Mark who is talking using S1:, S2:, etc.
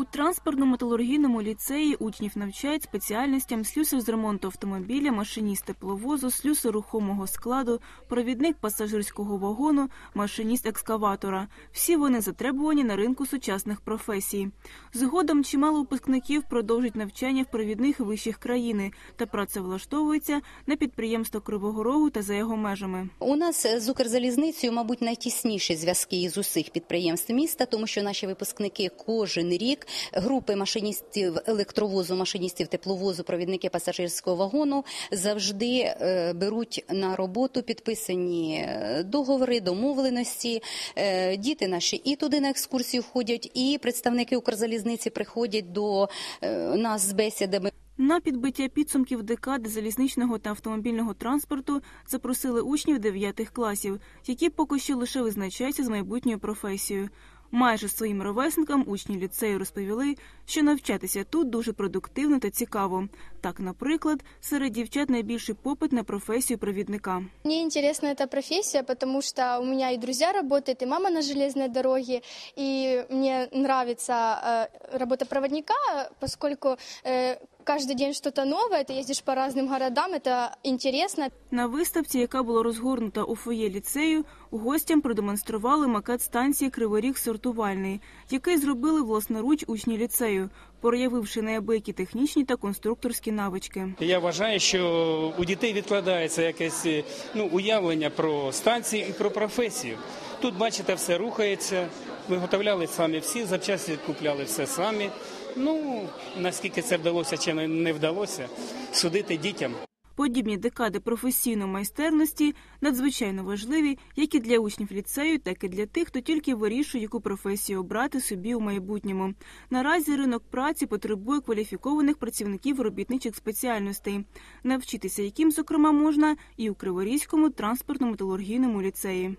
S1: У транспортно-металургійному ліцеї учнів навчають спеціальностям слюсар з ремонту автомобіля, машиніст тепловозу, слюсар рухомого складу, провідник пасажирського вагону, машиніст екскаватора. Всі вони затребувані на ринку сучасних професій. Згодом чимало випускників продовжують навчання в провідних вишах країни та працевлаштовуються на підприємство Кривого Рогу та за його межами.
S2: У нас з Укрзалізницею, мабуть, найтісніші зв'язки із усіх підприємств міста, тому що наші випускники кожен рік групи машиністів електровозу, машиністів тепловозу, провідники пасажирського вагону завжди е, беруть на роботу підписані е, договори, домовленості. Е, Діти наші і туди на екскурсію ходять, і представники Укрзалізниці приходять до нас з бесідами.
S1: На підбиття підсумків декади залізничного та автомобільного транспорту запросили учнів 9 класів, які поки що лише визначаються з майбутньою професією. Майже своїм ровесникам учні ліцею розповіли, що навчатися тут дуже продуктивно та цікаво. Так, наприклад, серед дівчат найбільший попит на професію провідника.
S3: Мне интересна эта профессия, потому что у меня и друзья работают, и мама на железной дороге, и мне нравится э, работа проводника, поскольку э, каждый день что-то новое, ты ездишь по разным городам, это интересно.
S1: На виставці, яка була розгорнута у фоє ліцею, гостям продемонстрували макет станції Криворіг сортувальний, який зробили власноруч учні ліцею, проявивши неабиякі технічні та конструкторські навички.
S4: Я вважаю, що у дітей відкладається якесь е, ну, уявлення про станції і про професію. Тут, бачите, все рухається, виготовляли самі всі, запчасті купляли все самі. Ну, наскільки це вдалося чи не- вдалося, судити дітям.
S1: Подібні декади професійної майстерності надзвичайно важливі як і для учнів ліцею, так і для тих, хто тільки вирішує, яку професію обрати собі у майбутньому. Наразі ринок праці потребує кваліфікованих працівників робітничих спеціальностей, навчитися яким, зокрема, можна і у Криворізькому транспортно-металургійному ліцеї.